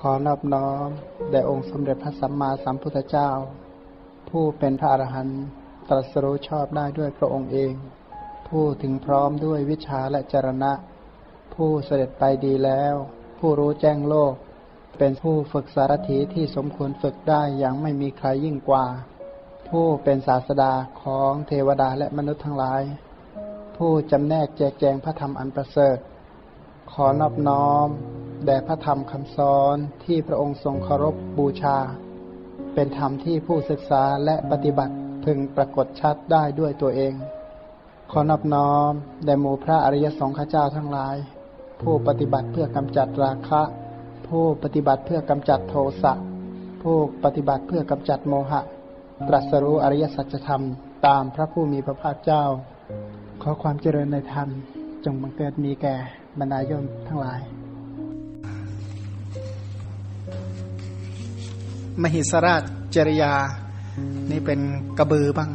ขอนอบน้อมแด่องค์สมเด็จพระสัมมาสัมพุทธเจ้า ผู้เป็นพระอรหันต์ตรัสรู้ชอบได้ด้วยพระองค์เอง ผู้ถึงพร้อมด้วยวิชาและจรณะ ผู้เสด็จไปดีแล้ว ผู้รู้แจ้งโลก เป็นผู้ฝึกสารถีที่สมควรฝึกได้อย่างไม่มีใครยิ่งกว่า ผู้เป็นศาสดาของเทวดาและมนุษย์ทั้งหลาย ผู้จำแนกแจกแจงพระธรรมอันประเสริฐ ขอนอบน้อม แด่พระธรรมคำสอนที่พระองค์ทรงเคารพบูชา เป็นธรรมที่ผู้ศึกษาและปฏิบัติพึงปรากฏชัดได้ด้วยตัวเอง ขอนอบน้อม แด่หมู่พระอริยสงฆ์เจ้าทั้งหลาย ผู้ปฏิบัติเพื่อกำจัดราคะ ผู้ปฏิบัติเพื่อกำจัดโทสะผู้ปฏิบัติเพื่อกำจัดโมหะ ตรัสรู้อริยสัจธรรม ตามพระผู้มีพระภาคเจ้า ขอความเจริญในธรรมจงบังเกิดมีแก่บรรดาโยมทั้งหลาย มหิสราชจริยา นี่เป็นกระบือบ้าง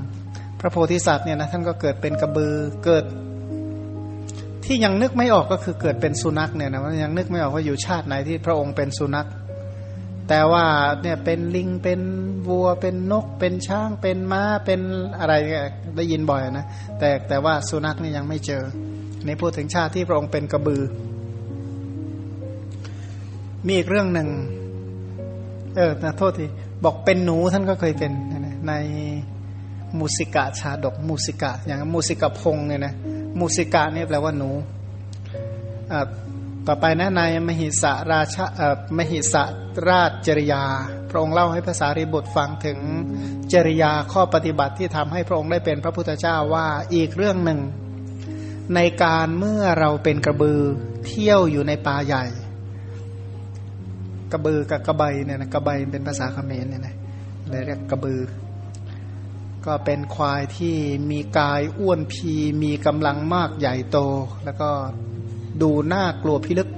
พระโพธิสัตว์เนี่ยนะท่านก็เกิดเป็นกระบือเกิด ที่ยังนึกไม่ออกก็คือเกิดเป็นสุนัขเนี่ยนะยังนึกไม่ออกว่าอยู่ชาติไหนที่พระองค์เป็นสุนัข แต่ว่าเนี่ยเป็นลิงเป็นวัวเป็นนก เป็นช้างเป็นม้าเป็นอะไรได้ยินบ่อยนะแต่แต่ว่าสุนัขนี่ยังไม่เจอในพูดถึงชาติที่พระองค์เป็นกระบือ มีอีกเรื่องหนึ่ง เออนะโทษที บอกเป็นหนูท่านก็เคยเป็นนะในมูสิกะชาดกมูสิกะ อย่างมูสิกะพงเนี่ยนะมูสิกะเนี่ยแปลว่าหนูอ่าต่อไปนะในมหิสาราชเอ่อมหิสาราชจริยา พระองค์เล่าให้ภาษาริบุตรฟังถึงจริยาข้อปฏิบัติที่ทำให้พระองค์ได้เป็นพระพุทธเจ้าว่าอีกเรื่องหนึ่ง ในการเมื่อเราเป็นกระบือเที่ยวอยู่ในป่าใหญ่ กระบือกับกระใบเนี่ยนะกระใบเป็นภาษาเขมรเนี่ยนะเลยเรียกกระบือ ก็เป็นควายที่มีกายอ้วนพีมีกำลังมากใหญ่โต แล้วก็ดูน่ากลัวพิลึก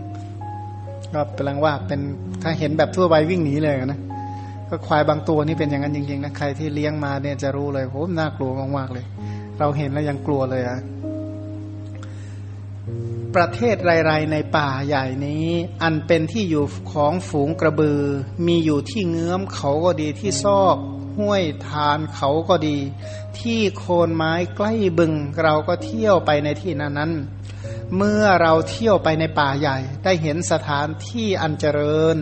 ก็แปลงว่าเป็นถ้าเห็นแบบทั่วไปวิ่งหนีเลยนะก็ควายบางตัวนี่เป็นอย่างนั้นจริงๆนะใครที่เลี้ยงมาเนี่ยจะรู้เลยโหน่ากลัวมากๆเลย เราเห็นแล้วยังกลัวเลยอะ ประเทศไรๆในป่าใหญ่นี้ อันเป็นที่อยู่ของฝูงกระบือ มีอยู่ที่เงื้อมเขาก็ดีที่ซอก ห้วยทานเขาก็ดี ที่โคนไม้ใกล้บึง เราก็เที่ยวไปในที่นั้นนั้น เมื่อเราเที่ยวไปในป่าใหญ่ ได้เห็นสถานที่อันเจริญ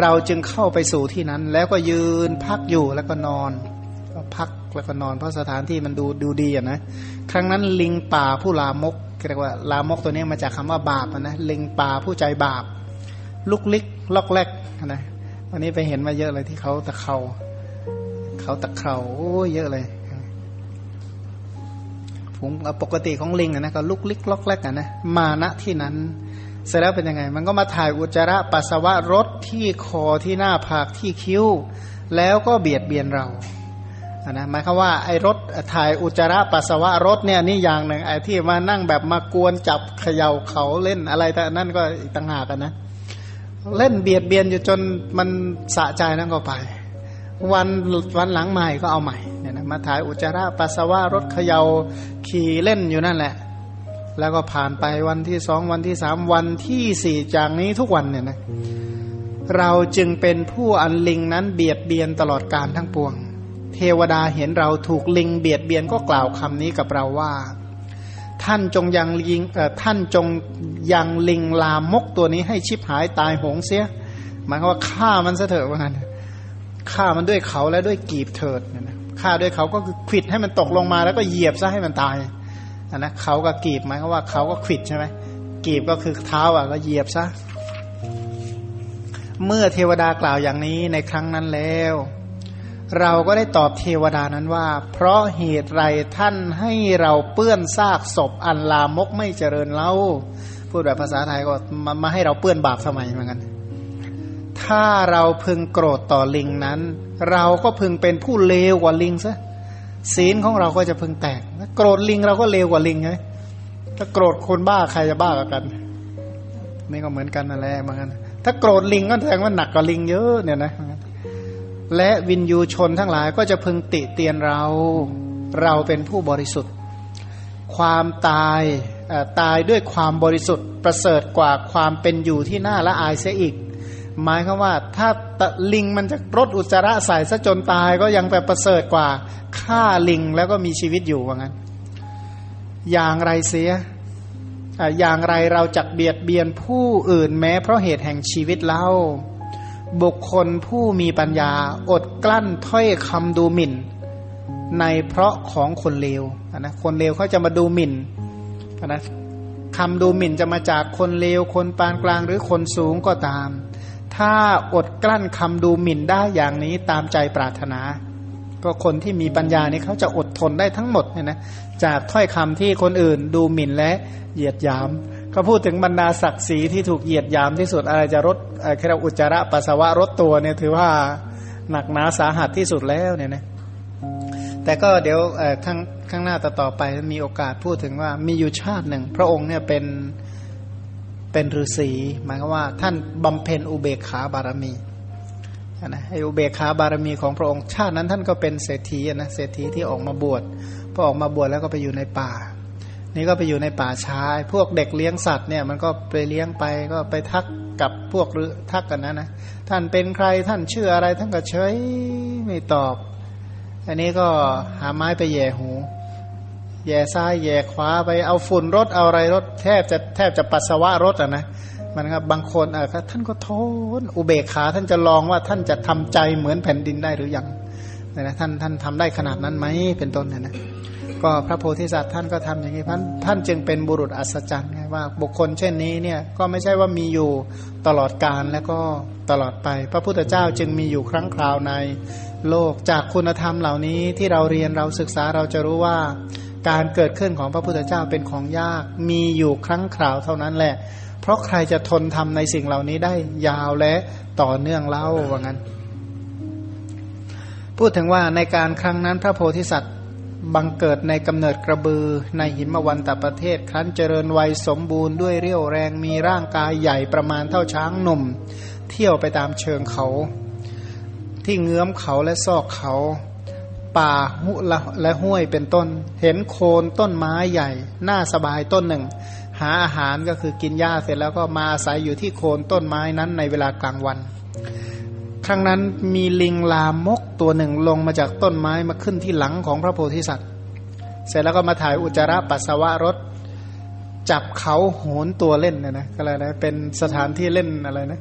เราจึงเข้าไปสู่ที่นั้น แล้วก็ยืนพักอยู่แล้วก็นอน ก็พักแล้วก็นอนเพราะสถานที่มันดูดูดีอะนะ ครั้งนั้นลิงป่าผู้ลามก เรียกว่าลามกตัวนี้มาจากคำว่าบาปนะลิงป่าผู้ใจบาป ลุกลิกลอกแรกนะวันนี้ไปเห็นมาเยอะเลยที่เขาตะเขาเขาตะเขาโอ้เยอะเลยผมปกติของลิงนะก็ลุกลิกลอกแรกนะ มาณที่นั้น เสร็จแล้วเป็นยังไง มันก็มาถ่ายอุจจาระปัสสาวะรถที่คอที่หน้าผากที่คิ้ว แล้วก็เบียดเบียนเรา นะหมายความว่าไอ้รถถ่ายอุจจาระปัสสาวะรถเนี่ยนี่อย่างหนึ่งไอ้ที่มานั่งแบบมากวนจับเขย่าเขาเล่นอะไรแต่นั่นก็อีกต่างหากนะเล่นเบียดเบียนอยู่จนมันสะใจนั่นก็ไป วันวันหลังใหม่ก็เอาใหม่เนี่ยนะมาถ่ายอุจจาระปัสสาวะรถเขย่าขี่เล่นอยู่นั่นแหละ แล้วก็ผ่านไปวันที่สองวันที่สามวันที่สี่จากนี้ทุกวันเนี่ยนะเราจึงเป็นผู้อันลิงนั้นเบียดเบียนตลอดการทั้งปวง เทวดาเห็นเราถูกลิงเบียดเบียนก็กล่าวคำนี้กับเราว่า ท่านจงยังลิงท่านจงยังลิงลามกตัวนี้ให้ชิบหายตายโหงเสียหมายความว่าฆ่ามันซะเถอะว่างั้นฆ่ามันด้วยเขาและด้วยกีบเถิดนะฆ่าด้วยเขาก็คือขิดให้มันตกลงมาแล้วก็เหยียบซะให้มันตายอันนะเขากับกีบหมายความว่าเขาก็ขิดใช่ไหมกีบก็คือเท้าอะก็เหยียบซะเมื่อเทวดากล่าวอย่างนี้ในครั้งนั้นแล้ว เราก็ได้ตอบเทวดานั้นว่า เพราะเหตุไรท่านให้เราเปื้อนซากศพอันลามกไม่เจริญเล่าพูดแบบภาษาไทยก็มามาให้เราเปื้อนบาปสมัยเหมือนกัน ถ้าเราพึงโกรธต่อลิงนั้น เราก็พึงเป็นผู้เลวกว่าลิงซะศีลของเราก็จะพึงแตกโกรธลิงเราก็เลวกว่าลิงไงถ้าโกรธคนบ้าใครจะบ้ากว่ากันนี่ก็เหมือนกันนั่นแหละเหมือนกันถ้าโกรธลิงก็แสดงว่าหนักกว่าลิงเยอะเนี่ยนะ และวินยูชนทั้งหลายก็จะพึงติเตียนเรา เราเป็นผู้บริสุทธิ์ ความตายตายด้วยความบริสุทธิ์ประเสริฐกว่าความเป็นอยู่ที่น่าละอายเสียอีก หมายคือว่าถ้าลิงมันจะรดอุจจาระใส่ซะจนตายก็ยังไปประเสริฐกว่าฆ่าลิงแล้วก็มีชีวิตอยู่ว่างั้น อย่างไรเสียอย่างไรเราจักเบียดเบียนผู้อื่นแม้เพราะเหตุแห่งชีวิตเล่า บุคคลผู้มีปัญญาอดกลั้นถ้อยคำดูหมิ่น ในเพราะของคนเลวนะคนเลวเขาจะมาดูหมิ่นนะคำดูหมิ่นจะมาจากคนเลวคนปานกลางหรือคนสูงก็ตาม ถ้าอดกลั้นคำดูหมิ่นได้อย่างนี้ตามใจปรารถนา ก็คนที่มีปัญญานี่เขาจะอดทนได้ทั้งหมดเนี่ยนะจากถ้อยคำที่คนอื่นดูหมิ่นและเหยียดหยาม ก็พูดถึงบรรดาศักดิ์ศรีที่ถูกเหยียดยามที่สุดอะไรจะรดแค่อุจจาระปัสสาวะรดตัวเนี่ยถือว่าหนักหนาสาหัสที่สุดแล้วเนี่ยนะแต่ก็เดี๋ยวข้างข้างหน้าต่อไปมีโอกาสพูดถึงว่ามีอยู่ชาติหนึ่ง พระองค์เนี่ยเป็นเป็นฤาษีหมายความว่าท่านบำเพ็ญอุเบกขาบารมีนะไออุเบกขาบารมีของพระองค์ชาตินั้นท่านก็เป็นเศรษฐีนะเศรษฐีที่ออกมาบวชพอออกมาบวชแล้วก็ไปอยู่ในป่า นี่ก็ไปอยู่ในป่าช้าพวกเด็กเลี้ยงสัตว์เนี่ยมันก็ไปเลี้ยงไปก็ไปทักกับพวกหรือทักกันนะนะท่านเป็นใครท่านชื่ออะไรท่านก็เฉยไม่ตอบ อันนี้ก็หาไม้ไปแย่หู แย่ซ้ายแย่ขวาไปเอาฝุ่นรถเอาอะไรรถแทบจะแทบจะปัสสาวะรถอะนะมันก็บางคนอะท่านก็ทนอุเบกขาท่านจะลองว่าท่านจะทำใจเหมือนแผ่นดินได้หรือยังนะท่านท่านทำได้ขนาดนั้นไหมเป็นต้นนะนะ ก็พระโพธิสัตว์ท่านก็ทำอย่างนี้ท่านท่านจึงเป็นบุรุษอัศจรรย์ไงว่าบุคคลเช่นนี้เนี่ยก็ไม่ใช่ว่ามีอยู่ตลอดกาลแล้วก็ตลอดไป พระพุทธเจ้าจึงมีอยู่ครั้งคราวในโลกจากคุณธรรมเหล่านี้ที่เราเรียนเราศึกษาเราจะรู้ว่าการเกิดขึ้นของพระพุทธเจ้าเป็นของยาก มีอยู่ครั้งคราวเท่านั้นแหละ เพราะใครจะทนทำในสิ่งเหล่านี้ได้ยาวและต่อเนื่องเล่าว่างั้น พูดถึงว่าในการครั้งนั้นพระโพธิสัตว์ บังเกิดในกำเนิดกระบือในหิมวันตประเทศครั้นเจริญวัยสมบูรณ์ด้วยเรี่ยวแรงมีร่างกายใหญ่ประมาณเท่าช้างหนุ่ม เที่ยวไปตามเชิงเขา ที่เงื้อมเขาและซอกเขา ป่าหุและห้วยเป็นต้น เห็นโคนต้นไม้ใหญ่น่าสบายต้นหนึ่ง หาอาหารก็คือกินหญ้าเสร็จแล้วก็มาอาศัยอยู่ที่โคนต้นไม้นั้นในเวลากลางวัน ครั้งนั้นมีลิงลามกตัวหนึ่งลงมาจากต้นไม้มาขึ้นที่หลังของพระโพธิสัตว์ เสร็จแล้วก็มาถ่ายอุจจาระปัสสาวะรถ จับเขาโหนตัวเล่นนี่ยนะก็เลยนะเป็นสถานที่เล่นอะไรนะ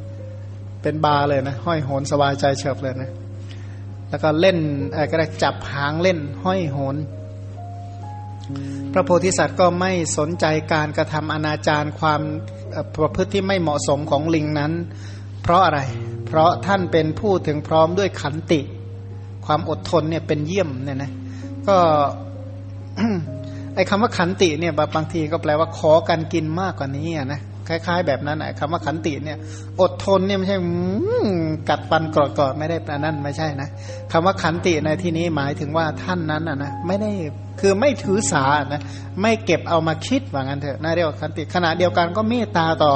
เป็นบาร์เลยนะ ห้อยโหนสบายใจเฉิบเลยนะ แล้วก็เล่นอะไรก็ได้จับหางเล่น ห้อยโหน พระโพธิสัตว์ก็ไม่สนใจการกระทำอนาจารความประพฤติที่ไม่เหมาะสมของลิงนั้น เพราะอะไร พราะท่านเป็นผู้ถึงพร้อมด้วยขันติ ความอดทนเนี่ยเป็นเยี่ยมเนี่ยนะก็ไอ้คำว่าขันติเนี่ยบางทีก็แปลว่าขอกันกินมากกว่านี้นะคล้าย ๆ แบบนั้นไอ้คำว่าขันติเนี่ย อดทนเนี่ยไม่ใช่กัดปันกรอดๆไม่ได้แปลนั่นไม่ใช่นะคำว่าขันติในที่นี้หมายถึงว่าท่านนั้นนะนะไม่ได้คือไม่ถือสานะไม่เก็บเอามาคิดว่างั้นเถอะน่าเรียกว่าขันติขณะเดียวกันก็เมตตาต่อ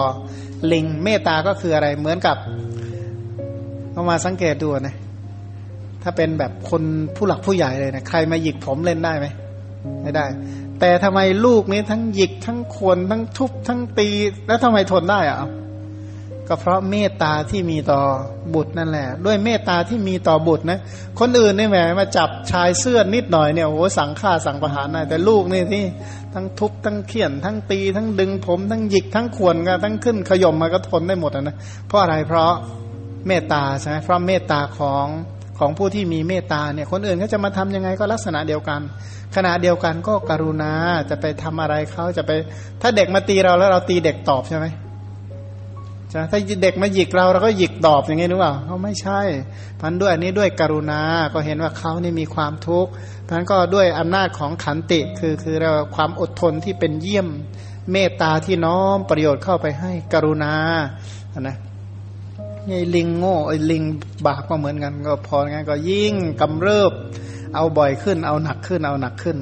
ลิงเมตตาก็คืออะไรเหมือนกับ ก็มาสังเกตดูนะ ถ้าเป็นแบบคนผู้หลักผู้ใหญ่เลยนะใครมาหยิกผมเล่นได้ไหมไม่ได้ แต่ทำไมลูกนี้ทั้งหยิกทั้งควรทั้งทุบทั้งตี แล้วทำไมทนได้อะก็เพราะเมตตาที่มีต่อบุตรนั่นแหละ ด้วยเมตตาที่มีต่อบุตรนะคนอื่นนี่แหมมาจับชายเสื้อนิดหน่อยเนี่ยโอ้สั่งฆ่าสั่งประหารได้แต่ลูกนี่ที่ทั้งทุบทั้งเขี่ยน ทั้งตี ทั้งดึงผม ทั้งหยิกทั้งขวนกันทั้งขึ้นขย่มมาก็ทนได้หมดนะเพราะอะไรเพราะ เมตตาใช่ไหมเพราะเมตตาของของผู้ที่มีเมตตาเนี่ยคนอื่นเขาจะมาทํำยังไงก็ลักษณะเดียวกัน ขณะเดียวกันก็กรุณาจะไปทำอะไรเขาจะไป ถ้าเด็กมาตีเราแล้วเราตีเด็กตอบใช่ไหมใช่ถ้าเด็กมาหยิกเราเราก็หยิกตอบอย่างงี้หรือเปล่าเขาไม่ใช่พันด้วยอันนี้ด้วยกรุณา ก็เห็นว่าเขานี่มีความทุกข์พันก็ด้วยอำนาจของขันติคือคือเราความอดทนที่เป็นเยี่ยมเมตตาที่น้อมประโยชน์เข้าไปให้กรุณานะ ไอ้ลิงโง่ไอ้ลิงบาปก็เหมือนกัน ก็พองั้นก็ยิ่งกำเริบ เอาบ่อยขึ้น เอาหนักขึ้น เอาหนักขึ้น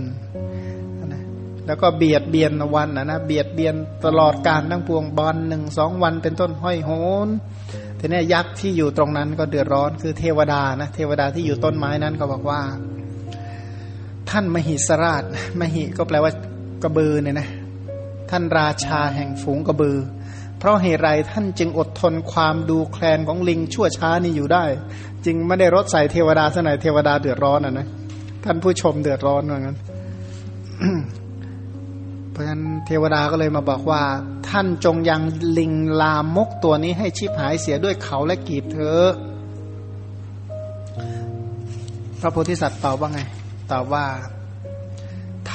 นะแล้วก็เบียดเบียนวันนะนะเบียดเบียนตลอดการทั้งปวงบอลหนึ่งสองวันเป็นต้นห้อยโหนทีนี้ยักษ์ที่อยู่ตรงนั้นก็เดือดร้อนคือเทวดานะเทวดาที่อยู่ต้นไม้นั้นก็บอกว่า ท่านมหิสราชมหิก็แปลว่ากระบือเนี่ยนะ ท่านราชาแห่งฝูงกระบือ เพราะเหตุไรท่านจึงอดทนความดูแคลนของลิงชั่วช้านี้อยู่ได้ จึงไม่ได้รถใส่เทวดาสนายเทวดาเดือดร้อนอะนะท่านผู้ชมเดือดร้อนว่างั้นเพราะฉะนั้นเทวดาก็เลยมาบอกว่า ท่านจงยังลิงลามกตัวนี้ให้ชิบหายเสียด้วยเขาและกีบเธอพระโพธิสัตว์ตอบว่าไงตอบว่า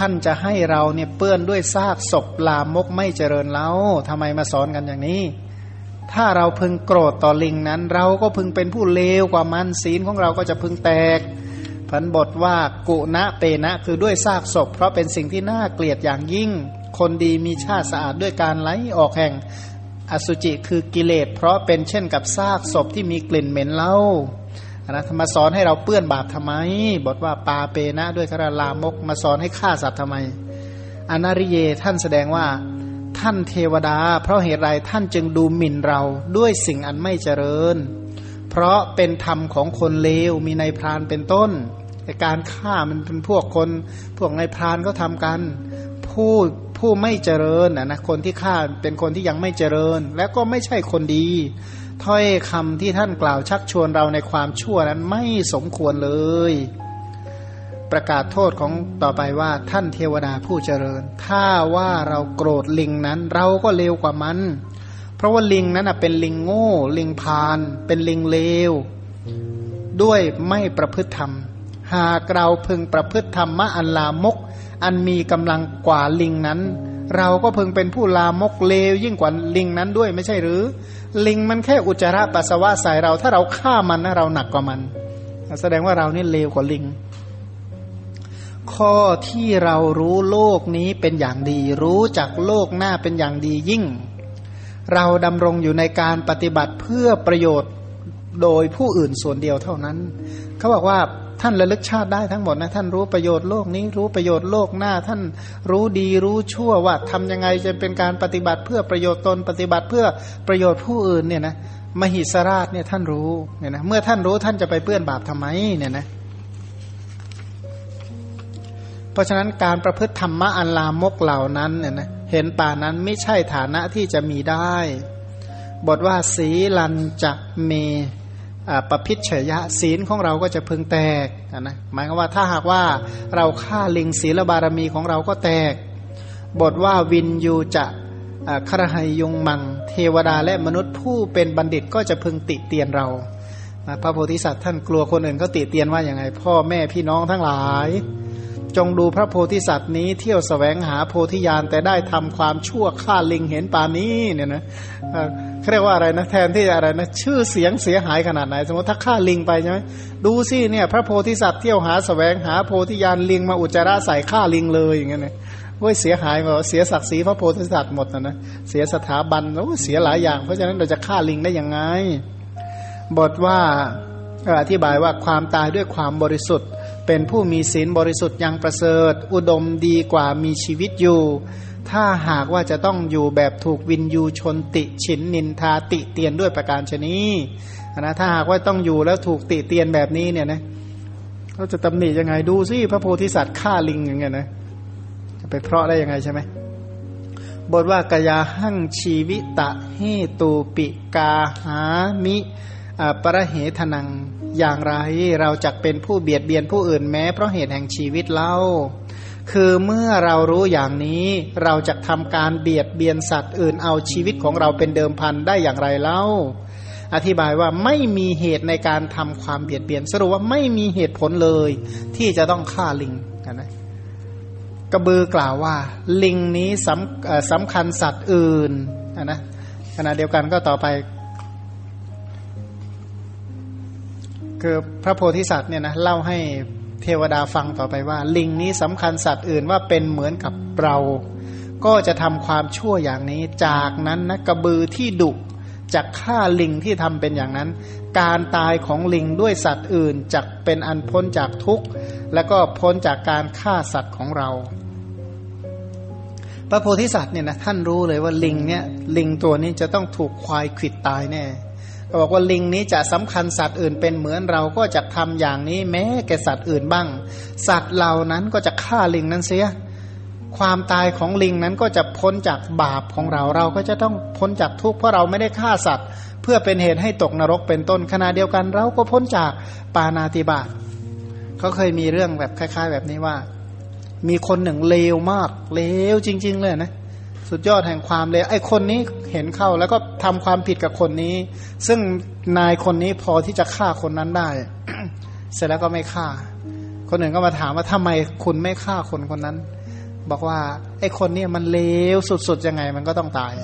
ท่านจะให้เราเนี่ยเปื้อนด้วยซากศพลามกไม่เจริญแล้วทำไมมาสอนกันอย่างนี้ ถ้าเราพึงโกรธต่อลิงนั้น เราก็พึงเป็นผู้เลวกว่ามันศีลของเราก็จะพึงแตกพันบทว่ากุณะเปนะคือด้วยซากศพ เพราะเป็นสิ่งที่น่าเกลียดอย่างยิ่ง คนดีมีชาติสะอาดด้วยการไหลออกแห่ง อสุจิคือกิเลสเพราะเป็นเช่นกับซากศพที่มีกลิ่นเหม็นเล่า นะมาสอนให้เราเปื้อนบาปทำไมบทว่าปาเปนะด้วยคาราลามก มาสอนให้ฆ่าสัตว์ทำไม อนาริเยท่านแสดงว่าท่านเทวดา เพราะเหตุไรท่านจึงดูหมิ่นเราด้วยสิ่งอันไม่เจริญ เพราะเป็นธรรมของคนเลวมีในพรานเป็นต้นแต่การฆ่ามันเป็นพวกคน พวกในพรานก็ทำกัน ผู้ผู้ไม่เจริญนะนะคนที่ฆ่าเป็นคนที่ยังไม่เจริญ และก็ไม่ใช่คนดี ถ้อยคำที่ท่านกล่าวชักชวนเราในความชั่วนั้นไม่สมควรเลย ประกาศโทษของต่อไปว่าท่านเทวดาผู้เจริญ ถ้าว่าเราโกรธลิงนั้น เราก็เลวกว่ามัน เพราะว่าลิงนั้นเป็นลิงโง่ ลิงพาน เป็นลิงเลว ด้วยไม่ประพฤติธรรม หากเราพึงประพฤติธรรมะอันลามก อันมีกำลังกว่าลิงนั้น เราก็พึงเป็นผู้ลามกเลวยิ่งกว่าลิงนั้นด้วยไม่ใช่หรือ ลิงมันแค่อุจจาระปัสสาวะใส่เรา ถ้าเราฆ่ามันนะเราหนักกว่ามัน แสดงว่าเรานี่เลวกว่าลิง ข้อที่เรารู้โลกนี้เป็นอย่างดี รู้จักโลกหน้าเป็นอย่างดียิ่ง เราดำรงอยู่ในการปฏิบัติเพื่อประโยชน์โดยผู้อื่นส่วนเดียวเท่านั้น เขาบอกว่า ท่านระลึกชาติได้ทั้งหมดนะท่านรู้ประโยชน์โลกนี้รู้ประโยชน์โลกหน้า ท่านรู้ดีรู้ชั่วว่าทำยังไงจะเป็นการปฏิบัติเพื่อประโยชน์ตนปฏิบัติเพื่อประโยชน์ผู้อื่นเนี่ยนะมหิสราชเนี่ยท่านรู้เนี่ยนะเมื่อท่านรู้ท่านจะไปเปื้อนบาปทำไมเนี่ยนะเพราะฉะนั้นการประพฤติธรรมะอันลามกเหล่านั้นเนี่ยนะเห็นป่านั้นไม่ใช่ฐานะที่จะมีได้ บทว่าสีลันจะเม ประพิษเฉยะศีลของเราก็จะพึงแตกนะหมายความว่าถ้าหากว่าเราฆ่าลิงศีลบารมีของเราก็แตก บทว่าวินยูจะครหายยงมัง เทวดาและมนุษย์ผู้เป็นบัณฑิตก็จะพึงติเตียนเราพระโพธิสัตว์ท่านกลัวคนอื่นก็ติเตียนว่าอย่างไง พ่อแม่พี่น้องทั้งหลาย จงดูพระโพธิสัตว์นี้เที่ยวสแสวงหาโพธิญาณแต่ได้ทำความชั่วฆ่าลิงเห็นปานี้เนี่ยนะเขาเรียกว่าอะไรนะแทนที่อะไรนะชื่อเสียงเสียหายขนาดไหน สมมติถ้าฆ่าลิงไปใช่ไหมดูสิเนี่ยพระโพธิสัตว์เที่ยวหาสแสวงหาโพธิญาณลิงมาอุจจาระใส่ฆ่าลิงเลยอย่างเงี้ยนะว้ยเสียหายหมดเสียศักดิ์ศรีพระโพธิสัตว์หมดนะนะเสียสถาบันแล้เสียหลายอย่าง เพราะฉะนั้นเราจะฆ่าลิงได้ยังไงบทว่าอธิบายว่าความตายด้วยความบริสุทธิ์ เป็นผู้มีศีลบริสุทธิ์ยังประเสริฐ อุดมดีกว่ามีชีวิตอยู่ ถ้าหากว่าจะต้องอยู่แบบถูกวินยูชนติฉินนินทาติเตียนด้วยประการชนีนะถ้าหากว่าต้องอยู่แล้วถูกติเตียนแบบนี้เนี่ยนะเขาจะตำหนิยังไงดูสิพระโพธิสัตว์ฆ่าลิงอย่างเงี้ยนะจะไปเพราะได้ยังไงใช่ไหมบทว่ากยาหั่งชีวิตะเฮตูปิกาหามิประเหทนัง อย่างไรเราจะเป็นผู้เบียดเบียนผู้อื่นแม้เพราะเหตุแห่งชีวิตเล่า คือเมื่อเรารู้อย่างนี้เราจะทำการเบียดเบียนสัตว์อื่นเอาชีวิตของเราเป็นเดิมพันได้อย่างไรเล่า อธิบายว่าไม่มีเหตุในการทำความเบียดเบียนสรุปว่าไม่มีเหตุผลเลย ที่จะต้องฆ่าลิงนะกระบือกล่าวว่า ลิงนี้สำสำคัญสัตว์อื่นนะขณะเดียวกันก็ต่อไป คือพระโพธิสัตว์เนี่ยนะเล่าให้เทวดาฟังต่อไปว่า ลิงนี้สำคัญสัตว์อื่นว่าเป็นเหมือนกับเรา ก็จะทำความชั่วอย่างนี้ จากนั้นนะกระบือที่ดุจะฆ่าลิงที่ทำเป็นอย่างนั้น การตายของลิงด้วยสัตว์อื่นจะเป็นอันพ้นจากทุกข์ และก็พ้นจากการฆ่าสัตว์ของเรา พระโพธิสัตว์เนี่ยนะท่านรู้เลยว่าลิงเนี่ยลิงตัวนี้จะต้องถูกควายขิดตายแน่ บอกว่าลิงนี้จะสำคัญสัตว์อื่นเป็นเหมือนเราก็จะทำอย่างนี้แม้แก่สัตว์อื่นบ้าง สัตว์เหล่านั้นก็จะฆ่าลิงนั้นเสีย ความตายของลิงนั้นก็จะพ้นจากบาปของเราเราก็จะต้องพ้นจากทุกข์เพราะเราไม่ได้ฆ่าสัตว์ เพื่อเป็นเหตุให้ตกนรกเป็นต้นขณะเดียวกัน เราก็พ้นจากปานาติบาตเขาเคยมีเรื่องแบบคล้าย ๆ แบบนี้ว่า มีคนหนึ่งเลวมากเลวจริง ๆ เลยนะ สุดยอดแห่งความเลวไอ้คนนี้เห็นเข้าแล้วก็ทำความผิดกับคนนี้ ซึ่งนายคนนี้พอที่จะฆ่าคนนั้นได้ เสร็จแล้วก็ไม่ฆ่า คนหนึ่งก็มาถามว่าทำไมคุณไม่ฆ่าคนคนนั้น บอกว่าไอ้คนนี้มันเลวสุดๆยังไงมันก็ต้องตาย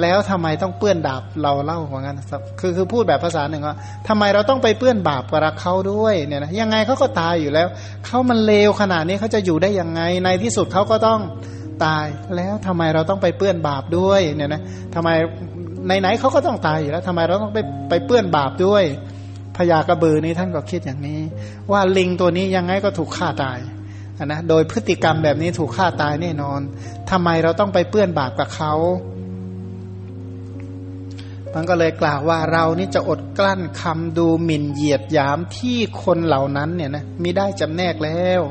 แล้วทำไมต้องเปื้อนดาบเราเล่าเหมือนกันคือคือพูดแบบภาษาหนึ่งว่าทำไมเราต้องไปเปื้อนบาปกับรักเขาด้วยเนี่ยนะยังไงเขาก็ตายอยู่แล้วเขามันเลวขนาดนี้เขาจะอยู่ได้ยังไงในที่สุดเขาก็ต้อง ตายแล้วทำไมเราต้องไปเปื้อนบาปด้วยเนี่ยนะทำไมไหนๆเขาก็ต้องตายอยู่แล้วทำไมเราต้องไปไปเปื้อนบาปด้วยพญากระบือนี้ท่านก็คิดอย่างนี้ ว่าลิงตัวนี้ยังไงก็ถูกฆ่าตายนะโดยพฤติกรรมแบบนี้ถูกฆ่าตายแน่นอนทำไมเราต้องไปเปื้อนบาปกับเขามันก็เลยกล่าวว่าเรานี่จะอดกลั้นคำดูหมิ่นเหยียดหยามที่คนเหล่านั้นเนี่ยนะมิได้จำแนกแล้ว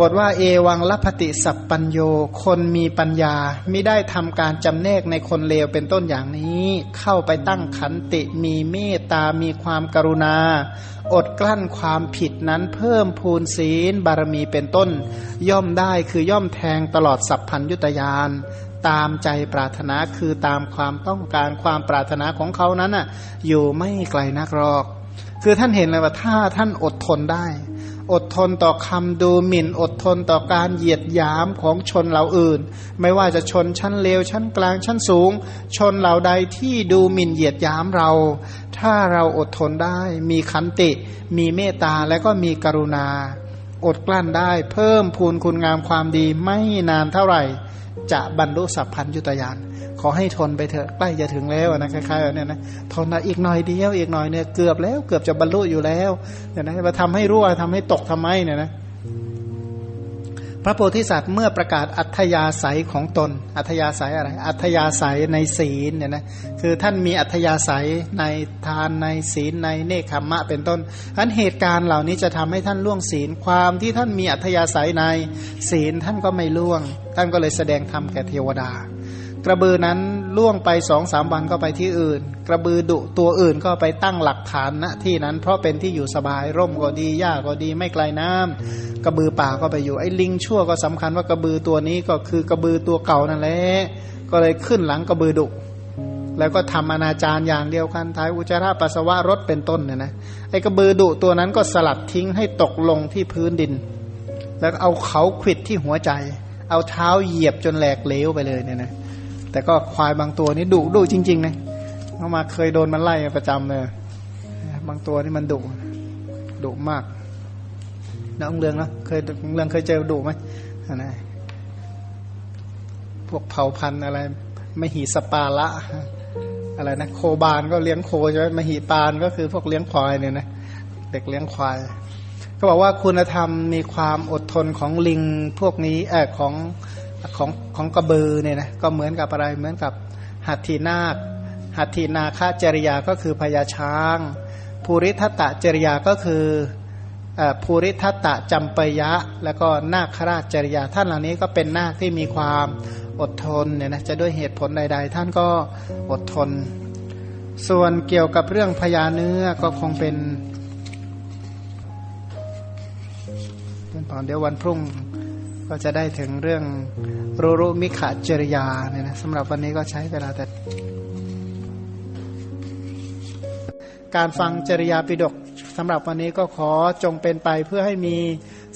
บทว่าเอวังลัพติสัพปัญโยคนมีปัญญาไม่ได้ทำการจำแนกในคนเลวเป็นต้นอย่างนี้ เข้าไปตั้งขันติมีเมตตา มีความกรุณา อดกลั้นความผิดนั้นเพิ่มพูนศีลบารมีเป็นต้น ย่อมได้คือย่อมแทงตลอดสัพพัญยุตยานตามใจปรารถนาคือตามความต้องการความปรารถนาของเขานั้นน่ะอยู่ไม่ไกลนักหรอก คือท่านเห็นเลยว่าถ้าท่านอดทนได้ อดทนต่อคำดูหมิ่น อดทนต่อการเหยียดหยามของชนเหล่าอื่น ไม่ว่าจะชนชั้นเลวชั้นกลางชั้นสูง ชนเหล่าใดที่ดูหมิ่นเหยียดหยามเรา ถ้าเราอดทนได้มีขันติ มีเมตตาและก็มีกรุณา อดกลั้นได้ เพิ่มพูนคุณงามความดีไม่นานเท่าไหร่ จะบรรลุสัพพัญยุตยาน ขอให้ทนไปเถอะใกล้จะถึงแล้วนะคล้ายๆเนี่ยนะทนอีกหน่อยเดียวอีกหน่อยเนี่ยเกือบแล้วเกือบจะบรรลุอยู่แล้วเนี่ยนะมาทำให้รั่วทำให้ตกทำไมเนี่ยนะพระโพธิสัตว์เมื่อประกาศอัธยาศัยของตน อัธยาศัยอะไร อัธยาศัยในศีลเนี่ยนะคือท่านมีอัธยาศัยในทานในศีลในเนคขมมะเป็นต้นอันเหตุการณ์เหล่านี้จะทำให้ท่านล่วงศีลความที่ท่านมีอัธยาศัยในศีลท่านก็ไม่ล่วง ท่านก็เลยแสดงธรรมแก่เทวดา กระบือนั้นล่วงไปสองสามวันก็ไปที่อื่น กระบือดุตัวอื่นก็ไปตั้งหลักฐานณที่นั้น เพราะเป็นที่อยู่สบายร่มก็ดีหญ้าก็ดีไม่ไกลน้ำกระบือป่าก็ไปอยู่ไอ้ลิงชั่วก็สำคัญว่ากระบือตัวนี้ก็คือกระบือตัวเก่านั่นแหละก็เลยขึ้นหลังกระบือดุแล้วก็ทำอนาจารอย่างเดียวกันท้ายอุจจาระปัสสาวะรถเป็นต้นเนี่ยนะไอ้กระบือดุตัวนั้นก็สลัดทิ้งให้ตกลงที่พื้นดิน แล้วเอาเขาขิดที่หัวใจ เอาเท้าเหยียบจนแหลกเลวไปเลยเนี่ยนะ แต่ก็ควายบางตัวนี่ดุดุจริงๆนะเข้ามาเคยโดนมันไล่ประจำเลยบางตัวนี่มันดุดุมากน้องเรืองนะเคยเรืองเคยเจอดุไหมอะพวกเผ่าพันธุ์อะไรไม่หีสปาละ อะไรนะโคบานก็เลี้ยงโคใช่ไหมมหีปานก็คือพวกเลี้ยงควายเนี่ยนะเด็กเลี้ยงควาย ก็บอกว่าคุณธรรมมีความอดทนของลิงพวกนี้เออของ ของของกระบือเนี่ยนะก็เหมือนกับอะไรเหมือนกับหัตถีนาคหัตถีนาคาจริยาก็คือพญาช้างภูริทัตตจริยาก็คือภูริทัตตจำปยะ แล้วก็นาคราชจริยาท่านเหล่านี้ก็เป็นนาคที่มีความอดทนเนี่ยนะจะด้วยเหตุผลใด ๆ ท่านก็อดทน ส่วนเกี่ยวกับเรื่องพญาเนื้อก็คงเป็นเป็นตอนเดี๋ยววันพรุ่ง ก็จะได้ถึงเรื่องรูรุมิขจริยาเนี่ยนะสำหรับวันนี้ก็ใช้เวลาแต่ การฟังจริยาปิดกสำหรับวันนี้ก็ขอจงเป็นไปเพื่อให้มี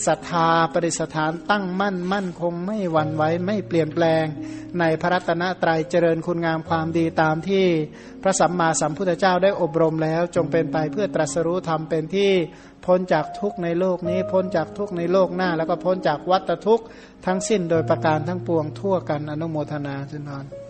ศรัทธาปริสถานตั้งมั่นมั่นคงไม่หวั่นไหวไม่เปลี่ยนแปลง ในพระรัตนตรัยเจริญคุณงามความดีตามที่พระสัมมาสัมพุทธเจ้าได้อบรมแล้ว จงเป็นไปเพื่อตรัสรู้ธรรมเป็นที่พ้นจากทุกในโลกนี้ พ้นจากทุกในโลกหน้า แล้วก็พ้นจากวัฏทุกข์ทั้งสิ้นโดยประการทั้งปวงทั่วกันอนุโมทนาสินอน